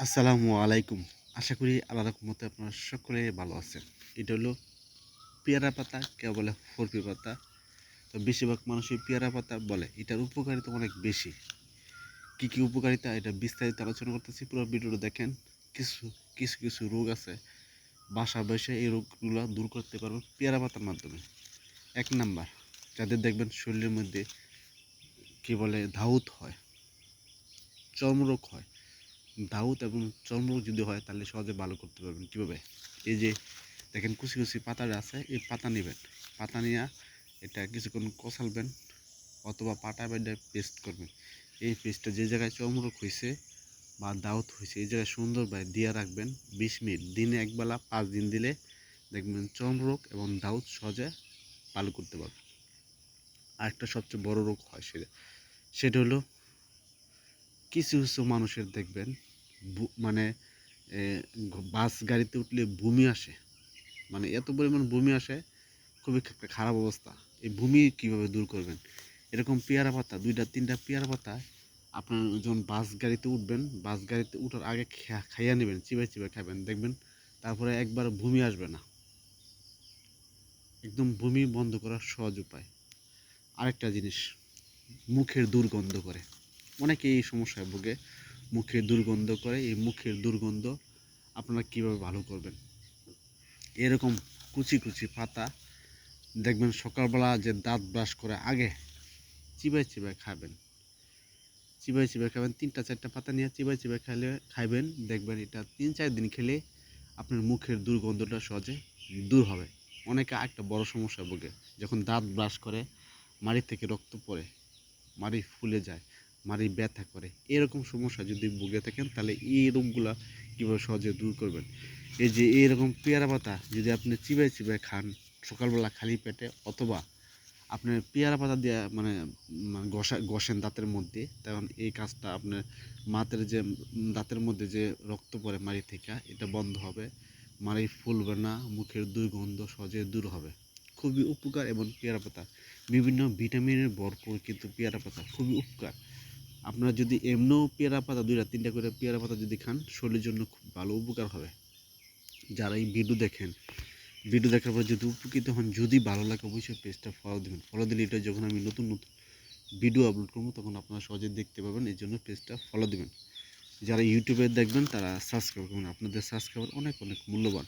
আসসালামু আলাইকুম। আশা করি আল্লাহ রকমতে আপনারা সকলে ভালো আছেন। এটা হলো পেয়ারা পাতা, কেউ বলে ফরপি পাতা। তো বেশিরভাগ মানুষই পেয়ারা পাতা বলে। এটার উপকারিতা অনেক বেশি। কী কী উপকারিতা, এটা বিস্তারিত আলোচনা করতেছি। পুরো ভিডিওটা দেখেন, কিছু কিছু কিছু রোগ আছে। বাসা বসে এই রোগগুলো দূর করতে পারবেন পেয়ারা পাতার মাধ্যমে। এক নাম্বার, যাদের দেখবেন শরীরের মধ্যে কী বলে, ধাউত হয়, চর্মরোগ হয়। দাউদ এবং চর্মরোগ যদি হয়, তাহলে সহজে ভালো করতে পারবেন। কীভাবে? এই যে দেখেন, কুচি কুচি পাতাটা আছে, এই পাতা নেবেন। পাতা নিয়ে এটা কিছুক্ষণ কষালবেন অথবা পাটা বেডে পেস্ট করবেন। এই পেস্টটা যে জায়গায় চর্মরোগ হয়েছে বা দাউত হয়েছে এই জায়গায় সুন্দরভাবে দিয়ে রাখবেন বিশ মিনিট। দিনে একবেলা পাঁচ দিন দিলে দেখবেন চর্মরোগ এবং দাউদ সহজে ভালো করতে পারবেন আরেকটা সবচেয়ে বড় রোগ হয় সেটা সেটা হলো কিছু কিছু মানুষের দেখবেন মানে বাস গাড়িতে উঠলে বমি আসে। মানে এত পরিমাণ বমি আসে, খুবই খারাপ অবস্থা। এই বমি কীভাবে দূর করবেন? এরকম পেয়ারা পাতা, দুইটা, তিনটা পেয়ারা পাতা, আপনার যখন বাস গাড়িতে উঠবেন, বাস গাড়িতে উঠার আগে খাইয়া নেবেন, চিবাই চিবাই খাবেন, দেখবেন তারপরে একবার বমি আসবে না। একদম বমি বন্ধ করার সহজ উপায়। আরেকটা জিনিস, মুখের দুর্গন্ধ করে। অনেকে এই সমস্যায় ভোগে। মুখের দুর্গন্ধ করে, এই মুখের দুর্গন্ধ আপনারা কীভাবে ভালো করবেন? এরকম কুচি কুচি পাতা, দেখবেন সকালবেলা যে দাঁত ব্রাশ করে আগে চিবাই চিবাই খাবেন। চিবাই চিবাই খাবেন, তিনটা চারটা পাতা নিয়ে চিবাই চিবাই খাইলে খাইবেন, দেখবেন এটা তিন চার দিন খেলে আপনার মুখের দুর্গন্ধটা সহজে দূর হবে। অনেকে একটা বড় সমস্যা ভোগে, যখন দাঁত ব্রাশ করে, মাড়ি থেকে রক্ত পড়ে, মাড়ি ফুলে যায়। মাড়ি ব্যথা করে। এরকম সমস্যা যদি ভুগে থাকেন, তাহলে এই রোগগুলা কীভাবে সহজে দূর করবেন? এই যে এইরকম পেয়ারা পাতা যদি আপনি চিবাই চিবাই খান সকালবেলা খালি পেটে, অথবা আপনার পেয়ারা পাতা দিয়ে মানে মানে ঘষা, ঘষেন দাঁতের মধ্যে, তখন এই কাজটা আপনার মাতের যে, দাঁতের মধ্যে যে রক্ত পড়ে মাড়ি থেকে, এটা বন্ধ হবে। মাড়ি ফুলবে না, মুখের দুর্গন্ধ সহজে দূর হবে। খুবই উপকার এবং পেয়ারা পাতা। বিভিন্ন ভিটামিনের ভরপুর কিন্তু পেয়ারা পাতা খুবই উপকার। আপনারা যদি এমনিও পেয়ারা পাতা দুইটা তিনটা করে পেয়ারা পাতা যদি খান, শরীরের জন্য খুব ভালো উপকার হবে। যারা এই ভিডিও দেখেন, ভিডিও দেখার পর যদি উপকৃত হন, যদি ভালো লাগে অবশ্যই পেজটা ফলো দেবেন। ফলো দিলে এটা যখন আমি নতুন নতুন ভিডিও আপলোড করব, তখন আপনারা সহজে দেখতে পাবেন, এই জন্য পেজটা ফলো দেবেন। যারা ইউটিউবে দেখবেন, তারা সাবস্ক্রাইব করবেন। আপনাদের সাবস্ক্রাইবার অনেক অনেক মূল্যবান।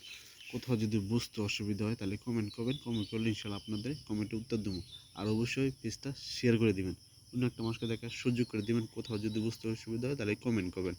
কোথাও যদি বুঝতে অসুবিধা হয়, তাহলে কমেন্ট করবেন। কমেন্ট করলে ইনশাল্লাহ আপনাদের কমেন্টে উত্তর দেবো। আর অবশ্যই পেজটা শেয়ার করে দিবেন। অন্য একটা মানুষকে দেখার সুযোগ করে দেবেন, কোথাও যদি বুঝতে অসুবিধা হয় তাহলে কমেন্ট করবেন।